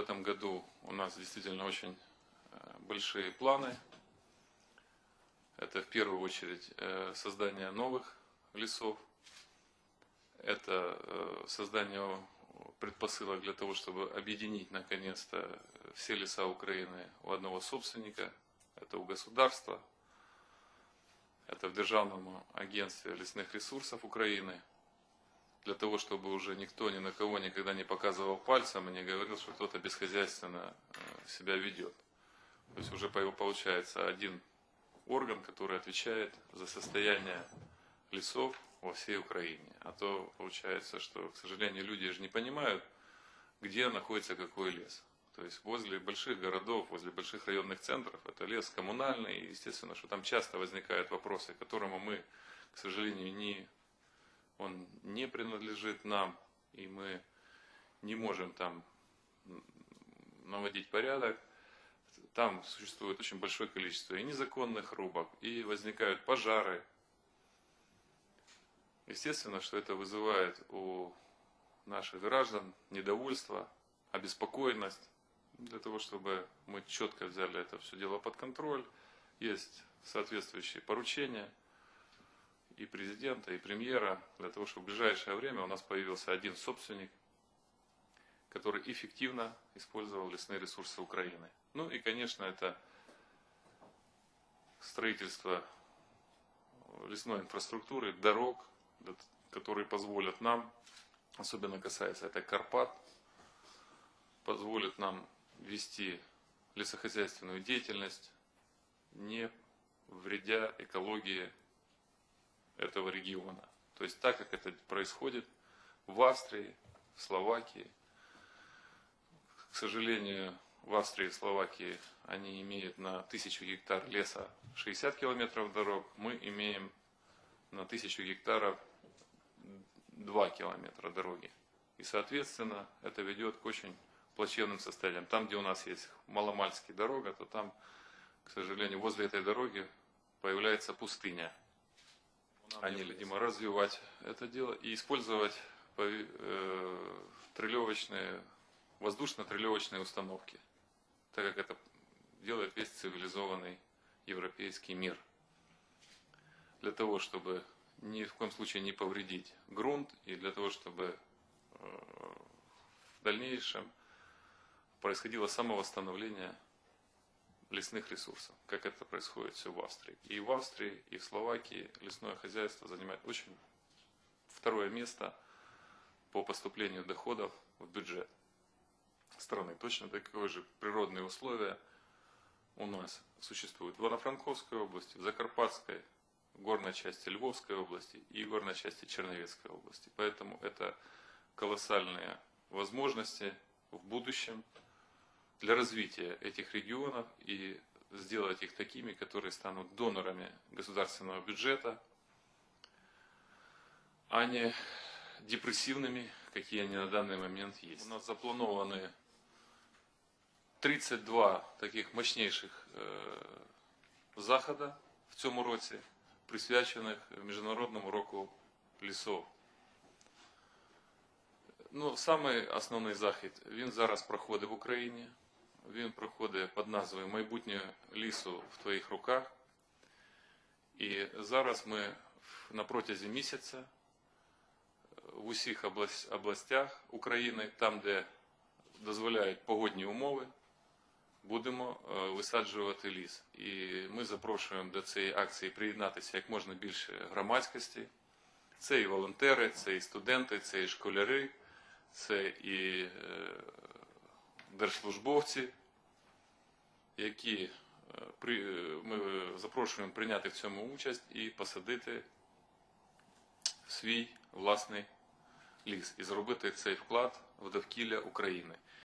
этом году у нас действительно очень э, большие планы. Это в первую очередь э, создание новых лесов. Это э, создание предпосылок для того, чтобы объединить наконец-то все леса Украины у одного собственника. Это у государства. Это в Державном агентстве лесных ресурсов Украины – для того, чтобы уже никто ни на кого никогда не показывал пальцем и не говорил, что кто-то бесхозяйственно э, себя ведет. То есть уже получается один орган, который отвечает за состояние лесов во всей Украине. А то получается, что, к сожалению, люди же не понимают, где находится какой лес. То есть возле больших городов, возле больших районных центров это лес коммунальный, и естественно, что там часто возникают вопросы, к которому мы, к сожалению, не он не принадлежит нам, и мы не можем там наводить порядок. Там существует очень большое количество и незаконных рубок, и возникают пожары. Естественно, что это вызывает у наших граждан недовольство, обеспокоенность. Для того, чтобы мы четко взяли это все дело под контроль, есть соответствующие поручения – и президента, и премьера, для того, чтобы в ближайшее время у нас появился один собственник, который эффективно использовал лесные ресурсы Украины. Ну и, конечно, это строительство лесной инфраструктуры, дорог, которые позволят нам, особенно касается это Карпат, позволят нам вести лесохозяйственную деятельность, не вредя экологии этого региона. То есть так, как это происходит в Австрии, в Словакии. К сожалению, в Австрии и Словакии они имеют на тысячу гектар леса 60 километров дорог, мы имеем на тысячу гектаров 2 километра дороги. И, соответственно, это ведет к очень плачевным состояниям. Там, где у нас есть маломальская дорога, то там, к сожалению, возле этой дороги появляется пустыня а необходимо развивать это дело и использовать э, трелевочные, воздушно-трелевочные установки, так как это делает весь цивилизованный европейский мир. Для того, чтобы ни в коем случае не повредить грунт и для того, чтобы э, в дальнейшем происходило самовосстановление лесных ресурсов, как это происходит все в Австрии. И в Австрии, и в Словакии лесное хозяйство занимает очень второе место по поступлению доходов в бюджет страны. Точно такое же природные условия у нас существуют в Ивано-Франковской области, в Закарпатской, в горной части Львовской области и горной части Черновецкой области. Поэтому это колоссальные возможности в будущем для развития этих регионов и сделать их такими, которые станут донорами государственного бюджета, а не депрессивными, какие они на данный момент есть. У нас запланованы 32 таких мощнейших э, захода в цьому році, присвячених Міжнародному року лісов. Ну, Самий основний захід, він зараз проходить в Україні. Він проходить під назвою Майбутнє лісу в твоїх руках. І зараз ми на протязі місяця в усіх областях України, там, де дозволяють погодні умови, будемо висаджувати ліс. І ми запрошуємо до цієї акції приєднатися як можна більше громадськості. Це і волонтери, це і студенти, це і школяри, це і держслужбовці, які ми запрошуємо прийняти в цьому участь і посадити свій власний ліс і зробити цей вклад в довкілля України.